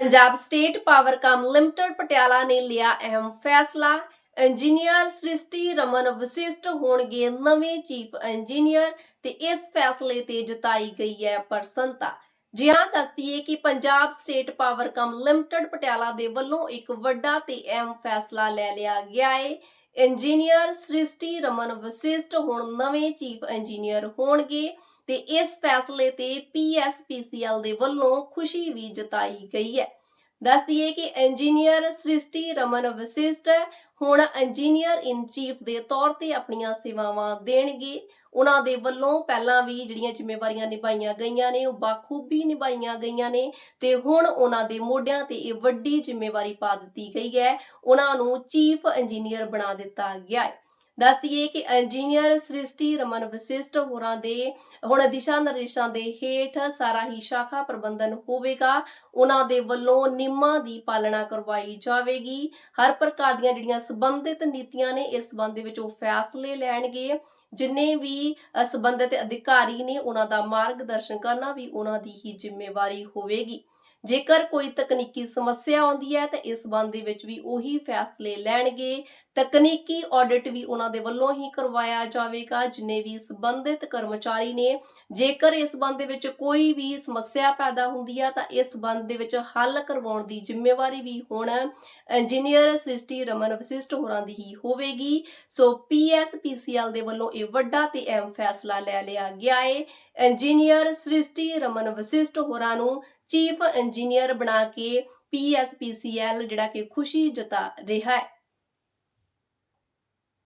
Punjab state power com limited Patiala ਨੇ ਲਿਆ ਅਹਿਮ ਫੈਸਲਾ। ਇੰਜੀਨੀਅਰ ਸ੍ਰਿਸ਼ਟੀ ਰਮਨ ਵਸਿਸ਼ਟ ਹੋਣਗੇ ਨਵੇਂ ਚੀਫ ਇੰਜੀਨੀਅਰ ਤੇ ਇਸ ਫੈਸਲੇ ਤੇ ਜਤਾਈ ਗਈ ਹੈ ਪ੍ਰਸੰਨਤਾ। ਜੀ ਹਾਂ, ਦੱਸਦੀਏ ਕਿ Punjab state power com limited Patiala ਦੇ ਵੱਲੋਂ ਇੱਕ ਵੱਡਾ ਤੇ ਅਹਿਮ ਫੈਸਲਾ ਲੈ ਲਿਆ ਗਿਆ ਹੈ ਇੰਜੀਨੀਅਰ ਸ੍ਰਿਸ਼ਟੀ ਰਮਨ ਵਸਿਸ਼ਟ ਹੁਣ ਨਵੇਂ ਚੀਫ ਇੰਜੀਨੀਅਰ ਹੋਣਗੇ। ਤੇ ਇਸ ਫੈਸਲੇ ਤੇ ਪੀਐਸਪੀਸੀਐਲ ਦੇ ਵੱਲੋਂ ਖੁਸ਼ੀ ਵੀ ਜਤਾਈ ਗਈ ਹੈ। ਦੱਸ ਦਈਏ ਕਿ ਇੰਜੀਨੀਅਰ ਸ੍ਰਿਸ਼ਟੀ ਰਮਨ ਵਸਿਸ਼ਟ ਹੁਣ ਇੰਜੀਨੀਅਰ ਇਨ ਚੀਫ ਦੇ ਤੌਰ ਤੇ ਆਪਣੀਆਂ ਸੇਵਾਵਾਂ ਦੇਣਗੇ। ਉਹਨਾਂ ਦੇ ਵੱਲੋਂ ਪਹਿਲਾਂ ਵੀ ਜਿਹੜੀਆਂ ਜ਼ਿੰਮੇਵਾਰੀਆਂ ਨਿਭਾਈਆਂ ਗਈਆਂ ਨੇ, ਉਹ ਬਾਖੂਬੀ ਨਿਭਾਈਆਂ ਗਈਆਂ ਨੇ ਤੇ ਹੁਣ ਉਹਨਾਂ ਦੇ ਮੋਢਿਆਂ ਤੇ ਇਹ ਵੱਡੀ ਜ਼ਿੰਮੇਵਾਰੀ ਪਾ ਦਿੱਤੀ ਗਈ ਹੈ। ਉਹਨਾਂ ਨੂੰ ਚੀਫ ਇੰਜੀਨੀਅਰ ਬਣਾ ਦਿੱਤਾ ਗਿਆ ਹੈ। ਦੱਸ ਦਈਏ ਕਿ ਇੰਜੀਨੀਅਰ ਸ੍ਰਿਸ਼ਟੀ ਰਮਨ ਵਸਿਸ਼ਟ ਹੋਰਾਂ ਦੇ ਹੁਣ ਦਿਸ਼ਾ ਨਿਰਦੇਸ਼ਾਂ ਦੇ ਹੇਠ ਸਾਰਾ ਹੀ ਸ਼ਾਖਾ ਪ੍ਰਬੰਧਨ ਹੋਵੇਗਾ। ਉਹਨਾਂ ਦੇ ਵੱਲੋਂ ਨਿਯਮਾਂ ਦੀ ਪਾਲਣਾ ਕਰਵਾਈ ਜਾਵੇਗੀ। ਹਰ ਪ੍ਰਕਾਰ ਦੀਆਂ ਜਿਹੜੀਆਂ ਸੰਬੰਧਿਤ ਨੀਤੀਆਂ ਨੇ ਇਸ ਸੰਬੰਧ ਦੇ ਵਿੱਚ ਉਹ ਫੈਸਲੇ ਲੈਣਗੇ। ਜਿੰਨੇ ਵੀ ਅ, ਸੰਬੰਧਿਤ ਅਧਿਕਾਰੀ ਨੇ ਉਹਨਾਂ ਦਾ ਮਾਰਗਦਰਸ਼ਨ ਕਰਨਾ ਵੀ ਉਹਨਾਂ ਦੀ ਹੀ ਜ਼ਿੰਮੇਵਾਰੀ ਹੋਵੇਗੀ। ਜੇਕਰ ਕੋਈ ਤਕਨੀਕੀ ਸਮੱਸਿਆ ਆਉਂਦੀ ਹੈ ਤਾਂ ਇਸ ਸੰਬੰਧ ਦੇ ਵਿੱਚ ਵੀ ਉਹੀ ਫੈਸਲੇ ਲੈਣਗੇ। ਤਕਨੀਕੀ ਆਡਿਟ ਵੀ ਉਹਨਾਂ ਦੇ ਵੱਲੋਂ ਹੀ ਕਰਵਾਇਆ ਜਾਵੇਗਾ, ਜਿਨੇ ਵੀ ਸੰਬੰਧਿਤ ਕਰਮਚਾਰੀ ਨੇ। ਜੇਕਰ ਇਸ ਸੰਬੰਧ ਦੇ ਵਿੱਚ ਕੋਈ ਵੀ ਸਮੱਸਿਆ ਪੈਦਾ ਹੁੰਦੀ ਹੈ ਤਾਂ ਇਸ ਸੰਬੰਧ ਦੇ ਵਿੱਚ ਹੱਲ ਕਰਵਾਉਣ ਦੀ ਜ਼ਿੰਮੇਵਾਰੀ ਵੀ ਹੁਣ ਇੰਜੀਨੀਅਰ ਸ੍ਰਿਸ਼ਟੀ ਰਮਨ ਵਸਿਸ਼ਟ ਹੋਰਾਂ ਦੀ ਹੀ ਹੋਵੇਗੀ। ਸੋ ਪੀਐਸਪੀਸੀਐਲ ਦੇ ਵੱਲੋਂ ਇਹ ਵੱਡਾ ਤੇ ਅਹਿਮ ਫੈਸਲਾ ਲੈ ਲਿਆ ਗਿਆ ਏ। ਇੰਜੀਨੀਅਰ ਸ੍ਰਿਸ਼ਟੀ ਰਮਨ ਵਸਿਸ਼ਟ ਹੋਰਾਂ ਨੂੰ ਚੀਫ ਇੰਜੀਨੀਅਰ ਬਣਾ ਕੇ ਪੀਐਸਪੀਸੀਐਲ ਜਿਹੜਾ ਕਿ ਖੁਸ਼ੀ ਜਤਾ ਰਿਹਾ ਹੈ।